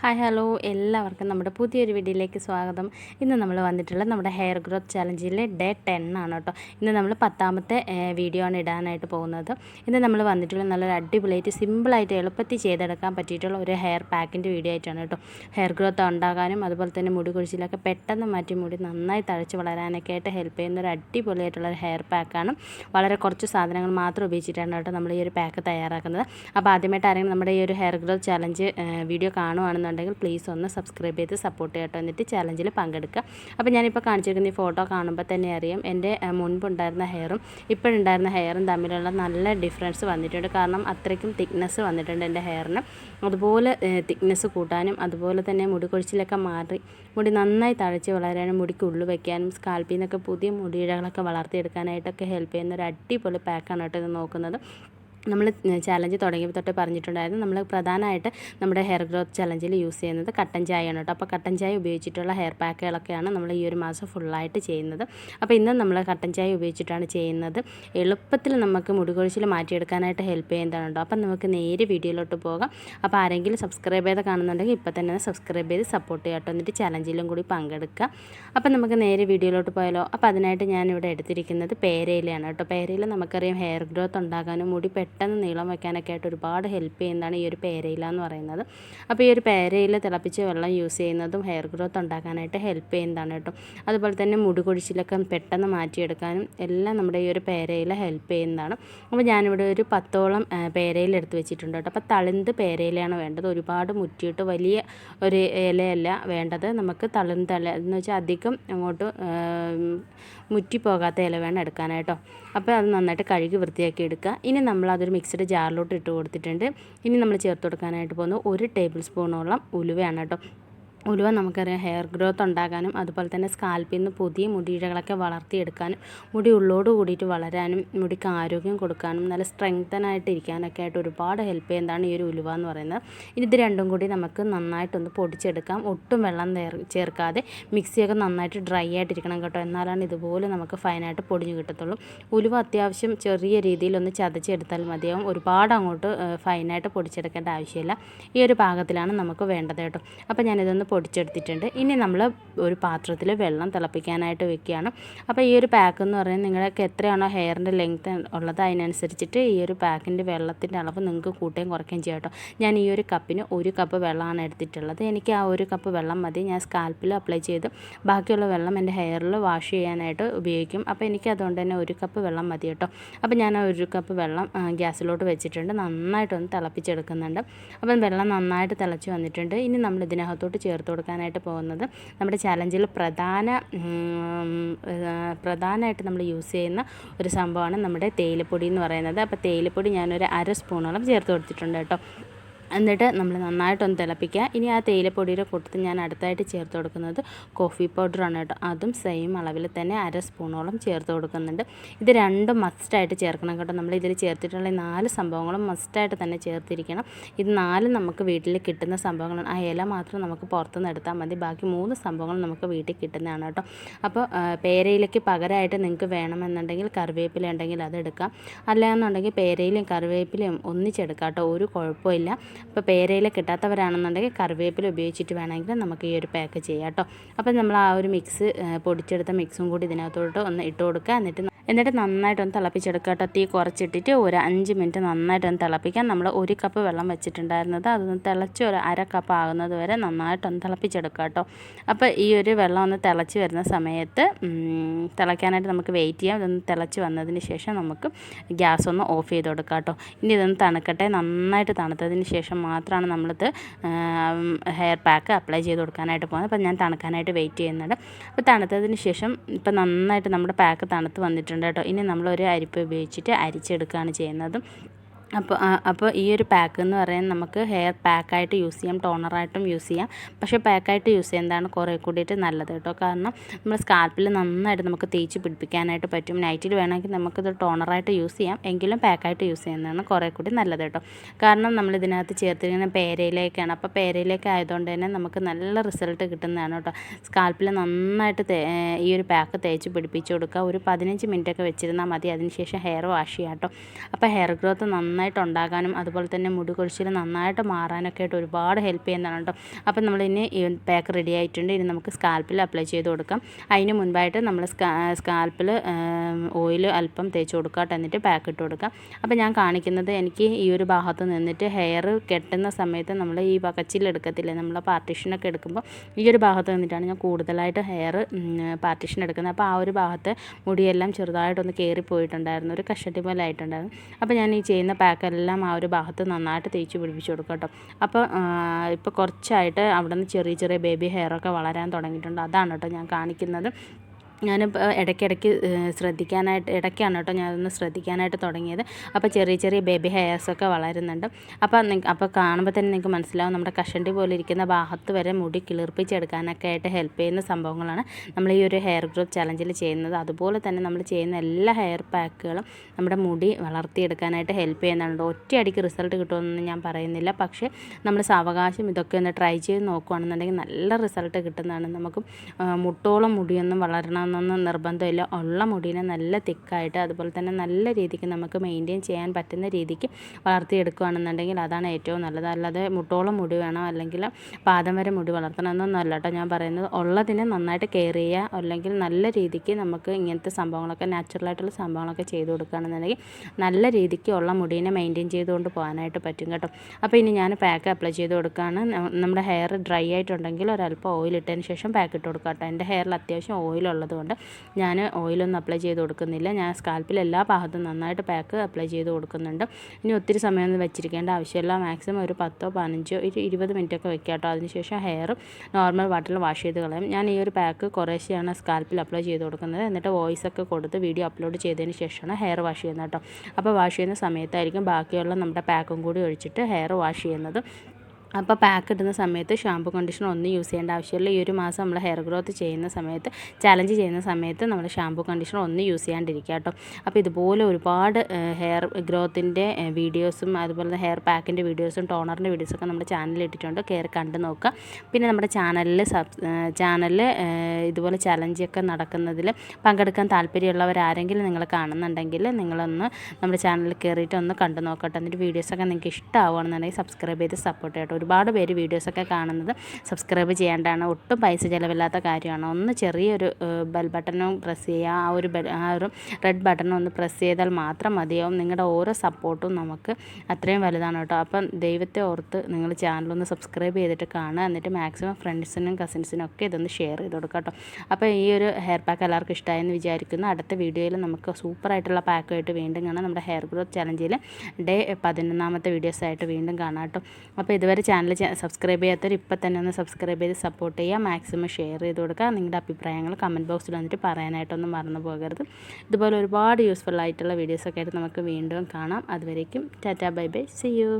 Hi hello എല്ലാവർക്കും നമ്മുടെ പുതിയൊരു വീഡിയോയിലേക്ക് സ്വാഗതം. ഇന്ന് നമ്മൾ വന്നിട്ടുള്ള നമ്മുടെ ഹെയർ ഗ്രോത്ത് ചലഞ്ചിലെ ഡേ ടെൻ ആണ് കേട്ടോ. ഇന്ന് നമ്മൾ പത്താമത്തെ വീഡിയോ ആണ് ഇടാനായിട്ട് പോകുന്നത്. ഇന്ന് നമ്മൾ വന്നിട്ടുള്ള നല്ലൊരു അടിപൊളിയായിട്ട് സിമ്പിളായിട്ട് എളുപ്പത്തിൽ ചെയ്തെടുക്കാൻ പറ്റിയിട്ടുള്ള ഒരു ഹെയർ പാക്കിന്റെ വീഡിയോ ആയിട്ടാണ് കേട്ടോ. ഹെയർ ഗ്രോത്ത് ഉണ്ടാകാനും അതുപോലെ തന്നെ മുടി കുഴിച്ചിലൊക്കെ പെട്ടെന്ന് മാറ്റി മുടി നന്നായി തഴച്ച് വളരാനൊക്കെ ആയിട്ട് ഹെൽപ്പ് ചെയ്യുന്ന ഒരു അടിപൊളിയായിട്ടുള്ള ഹെയർ പാക്കാണ് വളരെ കുറച്ച് സാധനങ്ങൾ മാത്രം ഉപയോഗിച്ചിട്ടാണ് കേട്ടോ നമ്മൾ ഈ ഒരു പാക്ക് തയ്യാറാക്കുന്നത്. അപ്പോൾ ആദ്യമായിട്ട് ആരെങ്കിലും നമ്മുടെ ഈ ഒരു ഹെയർ ഗ്രോത്ത് ചലഞ്ച് വീഡിയോ കാണുവാണെന്നുണ്ടെങ്കിൽ പ്ലീസ് ഒന്ന് സബ്സ്ക്രൈബ് ചെയ്ത് സപ്പോർട്ട് ചെയ്യട്ടോ. എന്നിട്ട് ചാലഞ്ചിൽ പങ്കെടുക്കുക. അപ്പോൾ ഞാനിപ്പോൾ കാണിച്ചിരിക്കുന്ന ഈ ഫോട്ടോ കാണുമ്പോൾ തന്നെ അറിയാം എന്റെ മുൻപുണ്ടായിരുന്ന ഹെയറും ഇപ്പോഴുണ്ടായിരുന്ന ഹെയറും തമ്മിലുള്ള നല്ല ഡിഫറൻസ് വന്നിട്ടുണ്ട്. കാരണം അത്രയ്ക്കും തിക്നെസ് വന്നിട്ടുണ്ട് എന്റെ ഹെയറിന് അതുപോലെ തിക്നെസ് കൂട്ടാനും അതുപോലെ തന്നെ മുടി കൊഴിച്ചിലൊക്കെ മാറി. മുടി നന്നായി തഴച്ച് വളരാനും മുടിക്ക് ഉള്ളു വയ്ക്കാനും സ്കാൽപ്പിൽ നിന്നൊക്കെ പുതിയ മുടിയിഴകളൊക്കെ വളർത്തിയെടുക്കാനായിട്ടൊക്കെ ഹെൽപ്പ് ചെയ്യുന്ന ഒരു അടിപൊളി പാക്കാണ് കേട്ടോ ഇത് നോക്കുന്നത്. നമ്മൾ ചലഞ്ച് തുടങ്ങിയപ്പോൾ തൊട്ട് പറഞ്ഞിട്ടുണ്ടായിരുന്നു നമ്മൾ പ്രധാനമായിട്ട് നമ്മുടെ ഹെയർ ഗ്രോത്ത് ചലഞ്ചിൽ യൂസ് ചെയ്യുന്നത് കട്ടൻ ചായയാണ് കേട്ടോ അപ്പോൾ കട്ടൻ ചായ ഉപയോഗിച്ചിട്ടുള്ള ഹെയർ പാക്കുകളൊക്കെയാണ് നമ്മൾ ഈ ഒരു മാസം ഫുള്ളായിട്ട് ചെയ്യുന്നത്. അപ്പോൾ ഇന്ന് നമ്മൾ കട്ടൻ ചായ ഉപയോഗിച്ചിട്ടാണ് ചെയ്യുന്നത്. എളുപ്പത്തിൽ നമുക്ക് മുടികൊഴിച്ചിൽ മാറ്റിയെടുക്കാനായിട്ട് ഹെൽപ്പ് ചെയ്യുന്നതാണ് കേട്ടോ അപ്പം നമുക്ക് നേരെ വീഡിയോയിലോട്ട് പോകാം. അപ്പോൾ ആരെങ്കിലും സബ്സ്ക്രൈബ് ചെയ്ത് കാണുന്നുണ്ടെങ്കിൽ ഇപ്പോൾ തന്നെ സബ്സ്ക്രൈബ് ചെയ്ത് സപ്പോർട്ട് ചെയ്യാം കേട്ടോ എന്നിട്ട് ചലഞ്ചിലും കൂടി പങ്കെടുക്കുക. അപ്പോൾ നമുക്ക് നേരെ വീഡിയോയിലോട്ട് പോയാലോ. അപ്പോൾ അതിനായിട്ട് ഞാനിവിടെ എടുത്തിരിക്കുന്നത് പേരയിലാണ് കേട്ടോ പേരയിൽ നമുക്കറിയാം ഹെയർ ഗ്രോത്ത് ഉണ്ടാകാനും മുടി പെട്ടെന്ന് നീളം വെക്കാനൊക്കെ ആയിട്ട് ഒരുപാട് ഹെൽപ്പ് ചെയ്യുന്നതാണ് ഈ ഒരു പേരയില എന്ന് പറയുന്നത്. അപ്പോൾ ഈ ഒരു പേരയില തിളപ്പിച്ച് വെള്ളം യൂസ് ചെയ്യുന്നതും ഹെയർ ഗ്രോത്ത് ഉണ്ടാക്കാനായിട്ട് ഹെൽപ്പ് ചെയ്യുന്നതാണ് കേട്ടോ. അതുപോലെ തന്നെ മുടി കൊഴിച്ചിലൊക്കെ പെട്ടെന്ന് മാറ്റിയെടുക്കാനും എല്ലാം നമ്മുടെ ഈ ഒരു പേരയില ഹെൽപ്പ് ചെയ്യുന്നതാണ്. അപ്പോൾ ഞാനിവിടെ ഒരു പത്തോളം പേരയില എടുത്ത് വെച്ചിട്ടുണ്ട് കേട്ടോ. അപ്പോൾ തളിന്ത് പേരയിലയാണ് വേണ്ടത്. ഒരുപാട് മുറ്റിയിട്ട് വലിയ ഒരു ഇലയല്ല വേണ്ടത്. നമുക്ക് തളിന്ത് ഇല എന്ന് വെച്ചാൽ അധികം അങ്ങോട്ട് മുറ്റി പോകാത്ത ഇല വേണം എടുക്കാനായിട്ടോ. അപ്പോൾ അത് നന്നായിട്ട് കഴുകി വൃത്തിയാക്കി എടുക്കുക. ഇനി നമ്മൾ അതൊരു മിക്സഡ് ജാറിലോട്ട് ഇട്ട് കൊടുത്തിട്ടുണ്ട്. ഇനി നമ്മൾ ചേർത്ത് കൊടുക്കാനായിട്ട് പോകുന്നത് ഒരു ടേബിൾ സ്പൂണോളം ഉലുവയാണ് കേട്ടോ. ഉലുവ നമുക്കറിയാം ഹെയർ ഗ്രോത്ത് ഉണ്ടാകാനും അതുപോലെ തന്നെ സ്കാൽപ്പിൽ നിന്ന് പുതിയ മുടിയിഴകളൊക്കെ വളർത്തിയെടുക്കാനും മുടി ഉള്ളോട് കൂടിയിട്ട് വളരാനും മുടിക്ക് ആരോഗ്യം കൊടുക്കാനും നല്ല സ്ട്രെങ്തനായിട്ട് ഇരിക്കാനൊക്കെ ആയിട്ട് ഒരുപാട് ഹെൽപ്പ് ചെയ്യുന്നതാണ് ഈ ഒരു ഉലുവ എന്ന് പറയുന്നത്. ഇനി ഇത് രണ്ടും കൂടി നമുക്ക് നന്നായിട്ടൊന്ന് പൊടിച്ചെടുക്കാം. ഒട്ടും വെള്ളം ചേർക്കാതെ മിക്സിയൊക്കെ നന്നായിട്ട് ഡ്രൈ ആയിട്ടിരിക്കണം കേട്ടോ. എന്നാലാണ് ഇതുപോലെ നമുക്ക് ഫൈനായിട്ട് പൊടിഞ്ഞു കിട്ടത്തുള്ളൂ. ഉലുവ അത്യാവശ്യം ചെറിയ രീതിയിലൊന്ന് ചതച്ചെടുത്താൽ മതിയാവും. ഒരുപാട് അങ്ങോട്ട് ഫൈനായിട്ട് പൊടിച്ചെടുക്കേണ്ട ആവശ്യമില്ല. ഈ ഒരു പാകത്തിലാണ് നമുക്ക് വേണ്ടത് കേട്ടോ. അപ്പോൾ ഞാനിതൊന്ന് പൊടിച്ചെടുത്തിട്ടുണ്ട്. ഇനി നമ്മൾ ഒരു പാത്രത്തിൽ വെള്ളം തിളപ്പിക്കാനായിട്ട് വെക്കുകയാണ്. അപ്പോൾ ഈ ഒരു പാക്ക് എന്ന് പറയുന്നത് നിങ്ങൾക്ക് എത്രയാണോ ഹെയറിന്റെ ലെങ്ത് ഉള്ളത് അതിനനുസരിച്ചിട്ട് ഈ ഒരു പാക്കിന്റെ വെള്ളത്തിന്റെ അളവ് നിങ്ങൾക്ക് കൂട്ടുകയും കുറയ്ക്കുകയും ചെയ്യാം കേട്ടോ. ഞാൻ ഈ ഒരു കപ്പിന് ഒരു കപ്പ് വെള്ളമാണ് എടുത്തിട്ടുള്ളത്. എനിക്ക് ആ ഒരു കപ്പ് വെള്ളം മതി. ഞാൻ സ്കാൽപ്പിൽ അപ്ലൈ ചെയ്ത് ബാക്കിയുള്ള വെള്ളം എന്റെ ഹെയറിൽ വാഷ് ചെയ്യാനായിട്ട് ഉപയോഗിക്കും. അപ്പോൾ എനിക്ക് അതുകൊണ്ട് തന്നെ ഒരു കപ്പ് വെള്ളം മതി കേട്ടോ. അപ്പോൾ ഞാൻ ഒരു കപ്പ് വെള്ളം ഗ്യാസിലോട്ട് വെച്ചിട്ടുണ്ട്. നന്നായിട്ടൊന്ന് തിളപ്പിച്ചെടുക്കുന്നുണ്ട്. അപ്പം വെള്ളം നന്നായിട്ട് തിളച്ച് വന്നിട്ടുണ്ട്. ഇനി നമ്മൾ ഇതിനകത്തോട്ട് ചേർത്ത് കൊടുക്കാനായിട്ട് പോകുന്നത്. നമ്മുടെ ചലഞ്ചിൽ പ്രധാന പ്രധാനമായിട്ട് നമ്മൾ യൂസ് ചെയ്യുന്ന ഒരു സംഭവമാണ് നമ്മുടെ തേയിലപ്പൊടി എന്ന് പറയുന്നത്. അപ്പോൾ തേയിലപ്പൊടി ഞാനൊരു അര സ്പൂണോളം ചേർത്ത് കൊടുത്തിട്ടുണ്ട് കേട്ടോ. എന്നിട്ട് നമ്മൾ നന്നായിട്ടൊന്ന് തിളപ്പിക്കുക. ഇനി ആ തേയിലപ്പൊടിയുടെ കൂട്ടത്തിൽ ഞാൻ അടുത്തായിട്ട് ചേർത്ത് കൊടുക്കുന്നത് കോഫി പൗഡറാണ് കേട്ടോ. അതും സെയിം അളവിൽ തന്നെ അര സ്പൂണോളം ചേർത്ത് കൊടുക്കുന്നുണ്ട്. ഇത് രണ്ടും മസ്റ്റായിട്ട് ചേർക്കണം കേട്ടോ. നമ്മൾ ഇതിൽ ചേർത്തിട്ടുള്ള നാല് സംഭവങ്ങളും മസ്റ്റായിട്ട് തന്നെ ചേർത്തിരിക്കണം. ഇത് നാലും നമുക്ക് വീട്ടിൽ കിട്ടുന്ന സംഭവങ്ങളാണ്. ആ ഇല മാത്രം നമുക്ക് പുറത്തുനിന്ന് എടുത്താൽ മതി. ബാക്കി മൂന്ന് സംഭവങ്ങൾ നമുക്ക് വീട്ടിൽ കിട്ടുന്നതാണ് കേട്ടോ. അപ്പോൾ പേരയിലേക്ക് പകരമായിട്ട് നിങ്ങൾക്ക് വേണമെന്നുണ്ടെങ്കിൽ കറിവേപ്പില ഉണ്ടെങ്കിൽ അതെടുക്കാം അല്ലാന്നുണ്ടെങ്കിൽ പേരയിലയും കറിവേപ്പിലയും ഒന്നിച്ചെടുക്കാം കേട്ടോ. ഒരു കുഴപ്പമില്ല. അപ്പോൾ പേരയിൽ കിട്ടാത്തവരാണെന്നുണ്ടെങ്കിൽ കറിവേപ്പില ഉപയോഗിച്ചിട്ട് വേണമെങ്കിൽ നമുക്ക് ഈ ഒരു പാക്ക് ചെയ്യാം കേട്ടോ. അപ്പോൾ നമ്മൾ ആ ഒരു മിക്സ് പൊടിച്ചെടുത്ത മിക്സും കൂടി ഇതിനകത്തോട്ട് ഒന്ന് ഇട്ട് കൊടുക്കുക. എന്നിട്ട് എന്നിട്ട് നന്നായിട്ടൊന്ന് തിളപ്പിച്ചെടുക്കുക കേട്ടോ. തീ കുറച്ചിട്ടിട്ട് ഒരു അഞ്ച് മിനിറ്റ് നന്നായിട്ടൊന്ന് തിളപ്പിക്കാം നമ്മൾ ഒരു കപ്പ് വെള്ളം വെച്ചിട്ടുണ്ടായിരുന്നത്. അതൊന്ന് തിളച്ച് ഒരു അര കപ്പ് ആകുന്നത് വരെ നന്നായിട്ടൊന്ന് തിളപ്പിച്ചെടുക്കുക കേട്ടോ. അപ്പോൾ ഈ ഒരു വെള്ളം ഒന്ന് തിളച്ച് വരുന്ന സമയത്ത് തിളയ്ക്കാനായിട്ട് നമുക്ക് വെയിറ്റ് ചെയ്യാം. ഇതൊന്ന് തിളച്ച് വന്നതിന് ശേഷം നമുക്ക് ഗ്യാസ് ഒന്ന് ഓഫ് ചെയ്ത് കൊടുക്കാം കേട്ടോ. ഇനി ഇതൊന്ന് തണുക്കട്ടെ. നന്നായിട്ട് തണുത്തതിന് ശേഷം മാത്രമാണ് നമ്മളിത് ഹെയർ പാക്ക് അപ്ലൈ ചെയ്ത് കൊടുക്കാനായിട്ട് പോകുന്നത്. അപ്പോൾ ഞാൻ തണുക്കാനായിട്ട് വെയിറ്റ് ചെയ്യുന്നുണ്ട്. അപ്പോൾ തണുത്തതിന് ശേഷം ഇപ്പോൾ നന്നായിട്ട് നമ്മുടെ പാക്ക് തണുത്ത് വന്നിട്ടുണ്ട്. കേട്ടോ. ഇനി നമ്മളൊരു അരിപ്പ ഉപയോഗിച്ചിട്ട് അരിച്ചെടുക്കുകയാണ് ചെയ്യുന്നത്. അപ്പോൾ അപ്പോൾ ഈ ഒരു പാക്ക് എന്ന് പറയുന്നത് നമുക്ക് ഹെയർ പാക്കായിട്ട് യൂസ് ചെയ്യാം ടോണറായിട്ടും യൂസ് ചെയ്യാം. പക്ഷേ പാക്കായിട്ട് യൂസ് ചെയ്യുന്നതാണ് കുറേ കൂടിയിട്ട് നല്ലത് കേട്ടോ. കാരണം നമ്മൾ സ്കാൽപ്പിൽ നന്നായിട്ട് നമുക്ക് തേച്ച് പിടിപ്പിക്കാനായിട്ട് പറ്റും. നൈറ്റിൽ വേണമെങ്കിൽ നമുക്കിത് ടോണറായിട്ട് യൂസ് ചെയ്യാം. എങ്കിലും പാക്കായിട്ട് യൂസ് ചെയ്യുന്നതാണ് കുറേ കൂടി നല്ലത് കേട്ടോ. കാരണം നമ്മൾ ഇതിനകത്ത് ചേർത്തിരിക്കുന്ന പേരയിലേക്കാണ്. അപ്പോൾ പേരയിലേക്ക് ആയതുകൊണ്ട് തന്നെ നമുക്ക് നല്ല റിസൾട്ട് കിട്ടുന്നതാണ് കേട്ടോ. സ്കാൽപ്പിൽ നന്നായിട്ട് ഈ ഒരു പാക്ക് തേച്ച് പിടിപ്പിച്ച് കൊടുക്കുക. ഒരു പതിനഞ്ച് മിനിറ്റൊക്കെ വെച്ചിരുന്നാൽ മതി. അതിനുശേഷം ഹെയർ വാഷ് ചെയ്യാം കേട്ടോ. അപ്പോൾ ഹെയർ ഗ്രോത്ത് നന്നായി നന്നായിട്ട് ഉണ്ടാകാനും അതുപോലെ തന്നെ മുടി കൊഴിച്ചിൽ നന്നായിട്ട് മാറാനൊക്കെ ആയിട്ട് ഒരുപാട് ഹെൽപ്പ് ചെയ്യുന്നതാണ് കേട്ടോ അപ്പം ഈ പാക്ക് റെഡി ആയിട്ടുണ്ട്. ഇനി നമുക്ക് സ്കാൽപ്പിൽ അപ്ലൈ ചെയ്ത് കൊടുക്കാം. അതിന് മുൻപായിട്ട് നമ്മൾ സ്കാ സ്കാൽപ്പിൽ ഓയിൽ അല്പം തേച്ച് കൊടുക്കുക എന്നിട്ട് പാക്ക് ഇട്ട് കൊടുക്കാം. അപ്പോൾ ഞാൻ കാണിക്കുന്നത് എനിക്ക് ഈ ഒരു ഭാഗത്ത് നിന്നിട്ട് ഹെയർ കെട്ടുന്ന സമയത്ത് നമ്മൾ ഈ പകച്ചിലെടുക്കത്തില്ലേ നമ്മൾ പാർട്ടീഷനൊക്കെ എടുക്കുമ്പോൾ ഈ ഒരു ഭാഗത്ത് നിന്നിട്ടാണ് ഞാൻ കൂടുതലായിട്ട് ഹെയർ പാർട്ടീഷൻ എടുക്കുന്നത്. അപ്പോൾ ആ ഒരു ഭാഗത്ത് മുടിയെല്ലാം ചെറുതായിട്ടൊന്ന് കയറിപ്പോയിട്ടുണ്ടായിരുന്നു ഒരു കഷണ്ടി പോലെ ആയിട്ടുണ്ടായിരുന്നു. അപ്പോൾ ഞാൻ ഈ ചെയ്യുന്ന പാക്കെല്ലാം ആ ഒരു ഭാഗത്ത് നന്നായിട്ട് തേച്ച് പിടിപ്പിച്ച് കൊടുക്കും കേട്ടോ അപ്പോൾ ഇപ്പോൾ കുറച്ചായിട്ട് അവിടെ നിന്ന് ചെറിയ ചെറിയ ബേബി ഹെയറൊക്കെ വളരാൻ തുടങ്ങിയിട്ടുണ്ട്. അതാണ് കേട്ടോ ഞാൻ കാണിക്കുന്നത്. ഞാനിപ്പോൾ ഇടയ്ക്കിടയ്ക്ക് ശ്രദ്ധിക്കാനായിട്ട് ഇടയ്ക്കാണ് കേട്ടോ ഞാനൊന്ന് ശ്രദ്ധിക്കാനായിട്ട് തുടങ്ങിയത്. അപ്പോൾ ചെറിയ ചെറിയ ബേബി ഹെയർസൊക്കെ വളരുന്നുണ്ട്. അപ്പോൾ അപ്പോൾ കാണുമ്പോൾ തന്നെ നിങ്ങൾക്ക് മനസ്സിലാവും നമ്മുടെ കഷണ്ടി പോലെ ഇരിക്കുന്ന ഭാഗത്ത് വരെ മുടി കിളിർപ്പിച്ചെടുക്കാനൊക്കെ ആയിട്ട് ഹെൽപ്പ് ചെയ്യുന്ന സംഭവങ്ങളാണ് നമ്മൾ ഈ ഒരു ഹെയർ ഗ്രോത്ത് ചലഞ്ചിൽ ചെയ്യുന്നത്. അതുപോലെ തന്നെ നമ്മൾ ചെയ്യുന്ന എല്ലാ ഹെയർ പാക്കുകളും നമ്മുടെ മുടി വളർത്തിയെടുക്കാനായിട്ട് ഹെൽപ്പ് ചെയ്യുന്നുണ്ട്. ഒറ്റയടിക്ക് റിസൾട്ട് കിട്ടുമെന്ന് ഞാൻ പറയുന്നില്ല. പക്ഷേ നമ്മൾ സാവകാശം ഇതൊക്കെ ഒന്ന് ട്രൈ ചെയ്ത് നോക്കുകയാണെന്നുണ്ടെങ്കിൽ നല്ല റിസൾട്ട് കിട്ടുന്നതാണ്. നമുക്ക് മുട്ടോളം മുടിയൊന്നും വളരണം വേണമെന്നൊന്നും നിർബന്ധമില്ല. ഉള്ള മുടീനെ നല്ല തിക്കായിട്ട് അതുപോലെ തന്നെ നല്ല രീതിക്ക് നമുക്ക് മെയിന്റെയിൻ ചെയ്യാൻ പറ്റുന്ന രീതിക്ക് വളർത്തിയെടുക്കുകയാണെന്നുണ്ടെങ്കിൽ അതാണ് ഏറ്റവും നല്ലത്. അല്ലാതെ മുട്ടോളം മുടി വേണം അല്ലെങ്കിൽ പാദം വരെ മുടി വളർത്തണം എന്നൊന്നും അല്ല കേട്ടോ ഞാൻ പറയുന്നത്. ഉള്ളതിനെ നന്നായിട്ട് കെയർ ചെയ്യുക അല്ലെങ്കിൽ നല്ല രീതിക്ക് നമുക്ക് ഇങ്ങനത്തെ സംഭവങ്ങളൊക്കെ നാച്ചുറലായിട്ടുള്ള സംഭവങ്ങളൊക്കെ ചെയ്ത് കൊടുക്കുകയാണെന്നുണ്ടെങ്കിൽ നല്ല രീതിക്ക് ഉള്ള മുടീനെ മെയിന്റെയിൻ ചെയ്തുകൊണ്ട് പോകാനായിട്ട് പറ്റും കേട്ടോ. അപ്പോൾ ഇനി ഞാൻ പാക്ക് അപ്ലൈ ചെയ്ത് കൊടുക്കുകയാണ്. നമ്മുടെ ഹെയർ ഡ്രൈ ആയിട്ടുണ്ടെങ്കിൽ ഒരല്പം ഓയിൽ ഇട്ടതിന് ശേഷം പാക്ക് ഇട്ട് കൊടുക്കാം കേട്ടോ. എന്റെ ഹെയറിൽ അത്യാവശ്യം ഓയിലുള്ളത് കൊണ്ട് ഞാൻ ഓയിലൊന്നും അപ്ലൈ ചെയ്ത് കൊടുക്കുന്നില്ല. ഞാൻ സ്കാൽപ്പിൽ എല്ലാ ഭാഗത്തും നന്നായിട്ട് പാക്ക് അപ്ലൈ ചെയ്ത് കൊടുക്കുന്നുണ്ട്. ഇനി ഒത്തിരി സമയമൊന്നും വെച്ചിരിക്കേണ്ട ആവശ്യമില്ല. മാക്സിമം ഒരു പത്തോ പതിനഞ്ചോ ഒരു ഇരുപത് മിനിറ്റൊക്കെ വെക്കുക കേട്ടോ. അതിനുശേഷം ഹെയർ നോർമൽ വാട്ടറിൽ വാഷ് ചെയ്ത് കളയും. ഞാൻ ഈ ഒരു പാക്ക് കുറേശ്ശെയാണ് സ്കാൽപ്പിൽ അപ്ലൈ ചെയ്ത് കൊടുക്കുന്നത്. എന്നിട്ട് വോയിസ് ഒക്കെ കൊടുത്ത് വീഡിയോ അപ്ലോഡ് ചെയ്തതിന് ശേഷമാണ് ഹെയർ വാഷ് ചെയ്യുന്നത് കേട്ടോ. അപ്പോൾ വാഷ് ചെയ്യുന്ന സമയത്തായിരിക്കും ബാക്കിയുള്ള നമ്മുടെ പാക്കും കൂടി ഒഴിച്ചിട്ട് ഹെയർ വാഷ് ചെയ്യുന്നത്. അപ്പോൾ പാക്ക് ഇടുന്ന സമയത്ത് ഷാമ്പു കണ്ടീഷണർ ഒന്നും യൂസ് ചെയ്യേണ്ട ആവശ്യമില്ല. ഈ ഒരു മാസം നമ്മൾ ഹെയർ ഗ്രോത്ത് ചെയ്യുന്ന സമയത്ത് ചാലഞ്ച് ചെയ്യുന്ന സമയത്ത് നമ്മൾ ഷാമ്പു കണ്ടീഷണർ ഒന്നും യൂസ് ചെയ്യാണ്ടിരിക്കുക കേട്ടോ. അപ്പോൾ ഇതുപോലെ ഒരുപാട് ഹെയർ ഗ്രോത്തിന്റെ വീഡിയോസും അതുപോലെ ഹെയർ പാക്കിന്റെ വീഡിയോസും ടോണറിന്റെ വീഡിയോസൊക്കെ നമ്മുടെ ചാനലിൽ ഇട്ടിട്ടുണ്ട്. കയറി കണ്ട് നോക്കുക. പിന്നെ നമ്മുടെ ചാനലിൽ സബ് ചാനലിൽ ഇതുപോലെ ചലഞ്ചൊക്കെ നടക്കുന്നതിൽ പങ്കെടുക്കാൻ താല്പര്യമുള്ളവരാരെങ്കിലും നിങ്ങൾ കാണുന്നുണ്ടെങ്കിൽ നിങ്ങളൊന്ന് നമ്മുടെ ചാനലിൽ കയറിയിട്ട് ഒന്ന് കണ്ടു നോക്കട്ടെ. എന്നിട്ട് വീഡിയോസൊക്കെ നിങ്ങൾക്ക് ഇഷ്ടമാവുകയാണെന്നുണ്ടെങ്കിൽ സബ്സ്ക്രൈബ് ചെയ്ത് സപ്പോർട്ട് ചെയ്യട്ടോ. ഒരുപാട് പേര് വീഡിയോസൊക്കെ കാണുന്നത് സബ്സ്ക്രൈബ് ചെയ്യേണ്ടതാണ് ഒട്ടും പൈസ ചിലവില്ലാത്ത കാര്യമാണ്. ഒന്ന് ചെറിയൊരു ബെൽ ബട്ടണും പ്രസ് ചെയ്യുക. ആ ഒരു ബെൽ ആ ഒരു റെഡ് ബട്ടണും ഒന്ന് പ്രസ് ചെയ്താൽ മാത്രം മതിയാവും. നിങ്ങളുടെ ഓരോ സപ്പോർട്ടും നമുക്ക് അത്രയും വലുതാണ് കേട്ടോ. അപ്പം ദൈവത്തെ ഓർത്ത് നിങ്ങൾ ചാനലൊന്ന് സബ്സ്ക്രൈബ് ചെയ്തിട്ട് കാണുക. എന്നിട്ട് മാക്സിമം ഫ്രണ്ട്സിനും കസിൻസിനും ഒക്കെ ഇതൊന്ന് ഷെയർ ചെയ്ത് കൊടുക്കുക കേട്ടോ. അപ്പോൾ ഈ ഒരു ഹെയർ പാക്ക് എല്ലാവർക്കും ഇഷ്ടമായെന്ന് വിചാരിക്കുന്നു. അടുത്ത വീഡിയോയിൽ നമുക്ക് സൂപ്പറായിട്ടുള്ള പാക്കായിട്ട് വീണ്ടും കാണാം. നമ്മുടെ ഹെയർ ഗ്രോത്ത് ചലഞ്ചിൽ ഡേ പതിനൊന്നാമത്തെ വീഡിയോസായിട്ട് വീണ്ടും കാണാം കേട്ടോ. അപ്പോൾ ഇതുവരെ ചാനൽ സബ്സ്ക്രൈബ് ചെയ്യാത്തവർ ഇപ്പം തന്നെ ഒന്ന് സബ്സ്ക്രൈബ് ചെയ്ത് സപ്പോർട്ട് ചെയ്യുക. മാക്സിമം ഷെയർ ചെയ്ത് കൊടുക്കുക. നിങ്ങളുടെ അഭിപ്രായങ്ങൾ കമന്റ് ബോക്സിൽ വന്നിട്ട് പറയാനായിട്ടൊന്നും മറന്നു പോകരുത്. ഇതുപോലെ ഒരുപാട് യൂസ്ഫുൾ ആയിട്ടുള്ള വീഡിയോസൊക്കെ ആയിട്ട് നമുക്ക് വീണ്ടും കാണാം. അതുവരേക്കും tata bye bye. See you